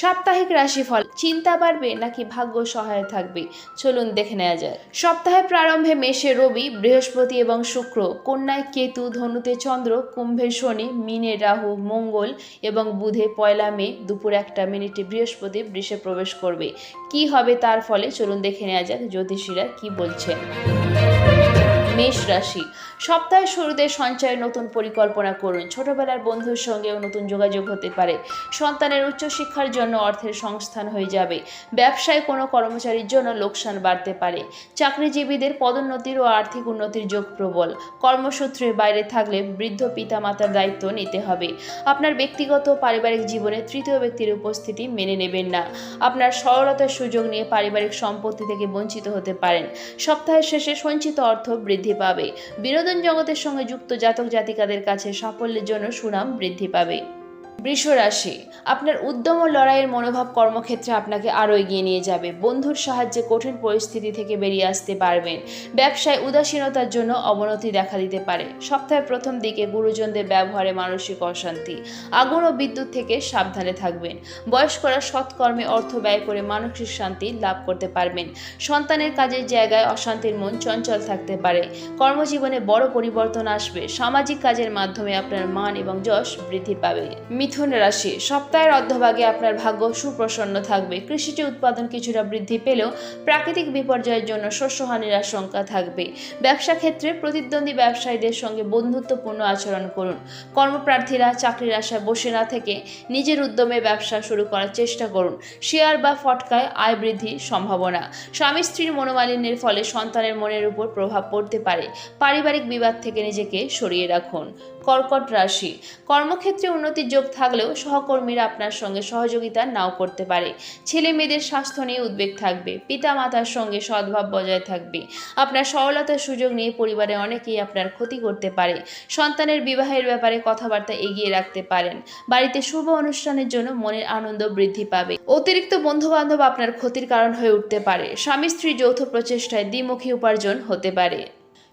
সাপ্তাহিক রাশিফল, চিন্তা বাড়বে নাকি ভাগ্য সহায় থাকবে? চলুন দেখে নেওয়া যায় সপ্তাহের প্রারম্ভে মেষে রবি, বৃহস্পতি এবং শুক্র, কন্যায় কেতু, ধনুতে চন্দ্র, কুম্ভে শনি, মিনে রাহু, মঙ্গল এবং বুধে পয়লা মে দুপুর একটা মিনিটে বৃহস্পতি বৃষে প্রবেশ করবে। কি হবে তার ফলে? চলুন দেখে নেওয়া যাক জ্যোতিষীরা কি বলছেন। মেষ রাশি সপ্তাহের শুরুতে সঞ্চয়ের নতুন পরিকল্পনা করুন। ছোটবেলার বন্ধুর সঙ্গেও নতুন যোগাযোগ হতে পারে। সন্তানের উচ্চশিক্ষার জন্য অর্থের সংস্থান হয়ে যাবে। ব্যবসায় কোনো কর্মচারীর জন্য লোকসান বাড়তে পারে। চাকরিজীবীদের পদোন্নতির ও আর্থিক উন্নতির যোগ প্রবল। কর্মসূত্রের বাইরে থাকলে বৃদ্ধ পিতামাতার দায়িত্ব নিতে হবে। আপনার ব্যক্তিগত পারিবারিক জীবনে তৃতীয় ব্যক্তির উপস্থিতি মেনে নেবেন না। আপনার সরলতার সুযোগ নিয়ে পারিবারিক সম্পত্তি থেকে বঞ্চিত হতে পারেন। সপ্তাহের শেষে সঞ্চিত অর্থ বৃদ্ধি পাবে। বিনোদন জগতের সঙ্গে যুক্ত জাতক জাতিকাদের কাছে সাফল্যের জন্য সুনাম বৃদ্ধি পাবে। বৃষ রাশি আপনার উদ্যম ও লড়াইয়ের মনোভাব কর্মক্ষেত্রে আপনাকে আরও এগিয়ে নিয়ে যাবে। বন্ধুর সাহায্যে কঠিন পরিস্থিতি থেকে বেরিয়ে আসতে পারবেন। ব্যবসায় উদাসীনতার জন্য অবনতি দেখা দিতে পারে। সপ্তাহের প্রথম দিকে গুরুজনদের ব্যবহারে মানসিক অশান্তি। আগুন ও বিদ্যুৎ থেকে সাবধানে থাকবেন। বয়স্করা সৎকর্মে অর্থ ব্যয় করে মানসিক শান্তি লাভ করতে পারবেন। সন্তানের কাজের জায়গায় অশান্তির মন চঞ্চল থাকতে পারে। কর্মজীবনে বড় পরিবর্তন আসবে। সামাজিক কাজের মাধ্যমে আপনার মান এবং যশ বৃদ্ধি পাবে। মিথুন রাশি। সপ্তাহের অর্ধভাগে আপনার ভাগ্য সুপ্রসন্ন থাকবে। কৃষিজ উৎপাদন কিছুটা বৃদ্ধি পেলেও প্রাকৃতিক বিপর্যয়ের জন্য শস্যহানির আশঙ্কা থাকবে। ব্যবসা ক্ষেত্রে প্রতিদ্বন্দ্বী ব্যবসায়ীদের সঙ্গে বন্ধুত্বপূর্ণ আচরণ করুন। কর্মপ্রার্থীরা চাকরির আশায় বসে না থেকে নিজের উদ্যমে ব্যবসা শুরু করার চেষ্টা করুন। শেয়ার বা ফটকায় আয় বৃদ্ধির সম্ভাবনা। স্বামী স্ত্রীর মনোমালিন্যের ফলে সন্তানের মনের উপর প্রভাব পড়তে পারে। পারিবারিক বিবাদ থেকে নিজেকে সরিয়ে রাখুন। কর্কট রাশি। কর্মক্ষেত্রে উন্নতির যোগ থাকলেও সহকর্মীরা আপনার সঙ্গে সহযোগিতা নাও করতে পারে। ছেলে মেয়েদের স্বাস্থ্য নিয়ে উদ্বেগ থাকবে, পিতা মাতার সঙ্গে সদ্ভাব বজায় থাকবে। আপনার সরলতার সুযোগ নিয়ে পরিবারে অনেকেই আপনার ক্ষতি করতে পারে। সন্তানের বিবাহের ব্যাপারে কথাবার্তা এগিয়ে রাখতে পারেন। বাড়িতে শুভ অনুষ্ঠানের জন্য মনের আনন্দ বৃদ্ধি পাবে। অতিরিক্ত বন্ধু বান্ধব আপনার ক্ষতির কারণ হয়ে উঠতে পারে। স্বামী স্ত্রী যৌথ প্রচেষ্টায় দ্বিমুখী উপার্জন হতে পারে।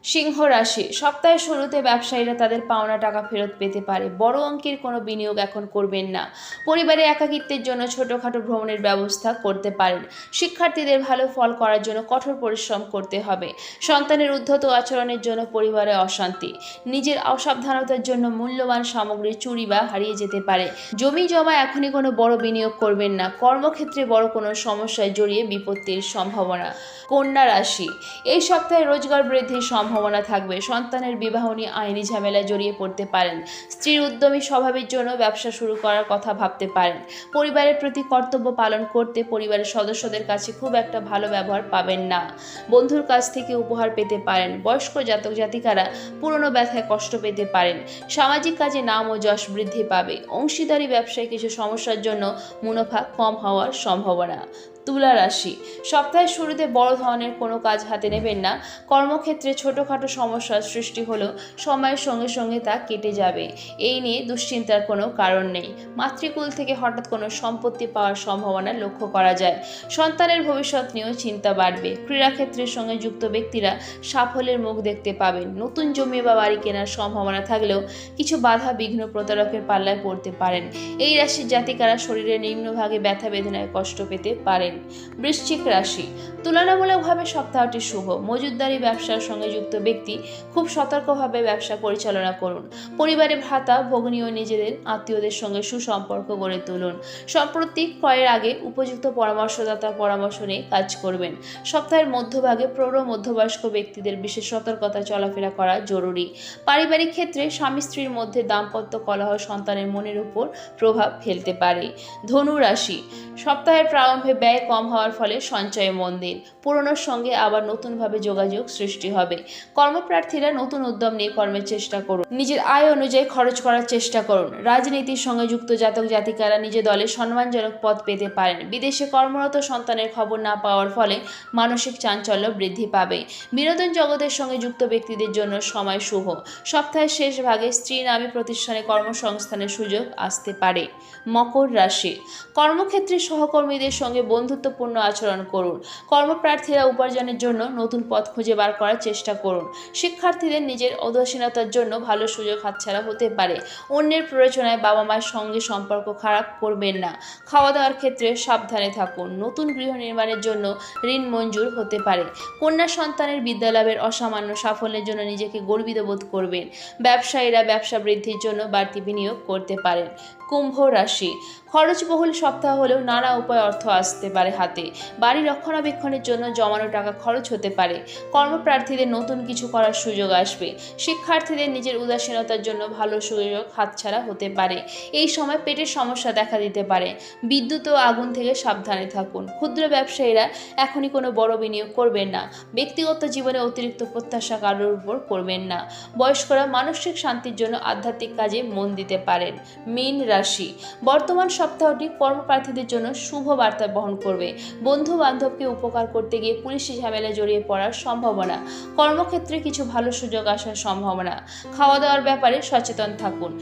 সিংহ রাশি। সপ্তাহের শুরুতে ব্যবসায়ীরা তাদের পাওনা টাকা ফেরত পেতে পারে। বড় অঙ্কের কোনো বিনিয়োগ এখন করবেন না। পরিবারে একাকিত্বের জন্য ছোটোখাটো ভ্রমণের ব্যবস্থা করতে পারেন। শিক্ষার্থীদের ভালো ফল করার জন্য কঠোর পরিশ্রম করতে হবে। সন্তানের উদ্ধত আচরণের জন্য পরিবারে অশান্তি। নিজের অসাবধানতার জন্য মূল্যবান সামগ্রী, চুরি বা হারিয়ে যেতে পারে। জমি জমা এখনই কোনো বড় বিনিয়োগ করবেন না। কর্মক্ষেত্রে বড় কোনো সমস্যায় জড়িয়ে বিপত্তির সম্ভাবনা। কন্যা রাশি। এই সপ্তাহে রোজগার বৃদ্ধির সম্ভাবনা থাকবে। সন্তানের বিবাহ নিয়ে আইনি ঝামেলায় জড়িয়ে পড়তে পারেন। স্ত্রীর উদ্যমী স্বভাবের জন্য ব্যবসা শুরু করার কথা ভাবতে পারেন। পরিবারের প্রতি কর্তব্য পালন করতে পরিবারের সদস্যদের কাছে খুব একটা ভালো ব্যবহার পাবেন না। বন্ধুর কাছ থেকে উপহার পেতে পারেন। বয়স্ক জাতক জাতিকারা পুরনো ব্যথায় কষ্ট পেতে পারেন। সামাজিক কাজে নাম ও যশ বৃদ্ধি পাবে। অংশীদারি ব্যবসায় কিছু সমস্যার জন্য মুনাফা কম হওয়ার সম্ভাবনা। তুলা রাশি। সপ্তাহের শুরুতে বড় ধরনের কোনো কাজ হাতে নেবেন না। কর্মক্ষেত্রে ছোটোখাটো সমস্যার সৃষ্টি হলেও সময়ের সঙ্গে সঙ্গে তা কেটে যাবে। এই নিয়ে দুশ্চিন্তার কোনো কারণ নেই। মাতৃকুল থেকে হঠাৎ কোনো সম্পত্তি পাওয়ার সম্ভাবনা লক্ষ্য করা যায়। সন্তানের ভবিষ্যৎ নিয়েও চিন্তা বাড়বে। ক্রীড়াক্ষেত্রের সঙ্গে যুক্ত ব্যক্তিরা সাফল্যের মুখ দেখতে পাবেন। নতুন জমি বা বাড়ি কেনার সম্ভাবনা থাকলেও কিছু বাধা বিঘ্ন প্রতারকের পাল্লায় পড়তে পারেন। এই রাশির জাতিকারা শরীরের নিম্নভাগে ব্যথা বেদনায় কষ্ট পেতে পারেন। বৃশ্চিক রাশি। তুলনামূলকভাবে সপ্তাহটি শুভ। মজুদদারি ব্যবসার সঙ্গে যুক্ত ব্যক্তি খুব সতর্কভাবে ব্যবসা পরিচালনা করুন। পরিবারে ভ্রাতা ভগ্নী ও নিজেদের আত্মীয়দের সঙ্গে সুসম্পর্ক গড়ে তুলুন। সম্প্রতি ক্রয়ের আগে উপযুক্ত পরামর্শদাতার পরামর্শ নিয়ে কাজ করবেন। সপ্তাহের মধ্যভাগে প্রৌঢ় মধ্যবয়স্ক ব্যক্তিদের বিশেষ সতর্কতা চলাফেরা করা জরুরি। পারিবারিক ক্ষেত্রে স্বামী স্ত্রীর মধ্যে দাম্পত্য কলহ সন্তানের মনের উপর প্রভাব ফেলতে পারে। ধনু রাশি। সপ্তাহের প্রারম্ভে ব্যয় কম হওয়ার ফলে সঞ্চয়ে মন দিন। পুরনোর সঙ্গে আবার নতুনভাবে যোগাযোগ সৃষ্টি হবে। কর্মপ্রার্থীরা নতুন উদ্যম নিয়ে কর্মের চেষ্টা করুন। নিজের আয় অনুযায়ী খরচ করার চেষ্টা করুন। রাজনীতির সঙ্গে যুক্ত জাতক জাতিকারা নিজ দলে সম্মানজনক পদ পেতে পারেন। বিদেশে কর্মরত সন্তানের খবর না পাওয়ার ফলে মানসিক চাঞ্চল্য বৃদ্ধি পাবে। বিনোদন জগতের সঙ্গে যুক্ত ব্যক্তিদের জন্য সময় শুভ। সপ্তাহের শেষ ভাগে স্ত্রী নামী প্রতিষ্ঠানে কর্মসংস্থানের সুযোগ আসতে পারে। মকর রাশি। কর্মক্ষেত্রে সহকর্মীদের সঙ্গে বন্ধু বন্ধুত্বপূর্ণ আচরণ করুন। কর্মপ্রার্থীরা উপার্জনের জন্য নতুন পথ খুঁজে বার করার চেষ্টা করুন। শিক্ষার্থীদের নিজের উদাসীনতার জন্য ভালো সুযোগ হাতছাড়া হতে পারে। অন্যের প্ররোচনায় বাবা মায়ের সঙ্গে সম্পর্ক খারাপ করবেন না। খাওয়া দাওয়ার ক্ষেত্রে সাবধানে থাকুন। নতুন গৃহ নির্মাণের জন্য ঋণ মঞ্জুর হতে পারে। কন্যা সন্তানের বিদ্যালাভের অসামান্য সাফল্যের জন্য নিজেকে গর্বিত বোধ করবেন। ব্যবসায়ীরা ব্যবসা বৃদ্ধির জন্য বাড়তি বিনিয়োগ করতে পারেন। কুম্ভ রাশি। খরচবহুল সপ্তাহ হলেও নানা উপায় অর্থ আসতে পারে। হাতে। বাড়ি রক্ষণাবেক্ষণের জন্য জমানো টাকা খরচ হতে পারে। কর্মপ্রার্থীদের নতুন কিছু করার সুযোগ আসবে। শিক্ষার্থীদের নিজের উদাসীনতার জন্য ভালো সুযোগ হাতছাড়া হতে পারে। এই সময় পেটের সমস্যা দেখা দিতে পারে। বিদ্যুৎ ও আগুন থেকে সাবধানে থাকুন। ক্ষুদ্র ব্যবসায়ীরা এখনই কোনো বড় বিনিয়োগ করবেন না। ব্যক্তিগত জীবনে অতিরিক্ত প্রত্যাশা কারোর উপর করবেন না। বয়স্করা মানসিক শান্তির জন্য আধ্যাত্মিক কাজে মন দিতে পারেন। মীন রাশি। বর্তমান সপ্তাহটি কর্মপ্রার্থীদের জন্য শুভ বার্তা বহন করবে। বন্ধু বান্ধবকে উপকার করতে গিয়ে পুলিশি ঝামেলায় জড়িয়ে পড়ার সম্ভাবনা। কর্মক্ষেত্রে কিছু ভালো সুযোগ আসার সম্ভাবনা। খাওয়া দাওয়ার ব্যাপারে সচেতন থাকুন।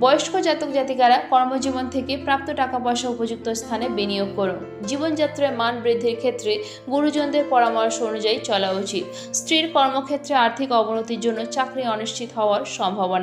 বয়স্ক জাতক জাতিকারা কর্মজীবন থেকে প্রাপ্ত টাকা পয়সা উপযুক্ত স্থানে বিনিয়োগ করুন। জীবনযাত্রায় মান বৃদ্ধির ক্ষেত্রে গুরুজনদের পরামর্শ অনুযায়ী চলা উচিত। স্ত্রীর কর্মক্ষেত্রে আর্থিক অবনতির জন্য চাকরি অনিশ্চিত হওয়ার সম্ভাবনা।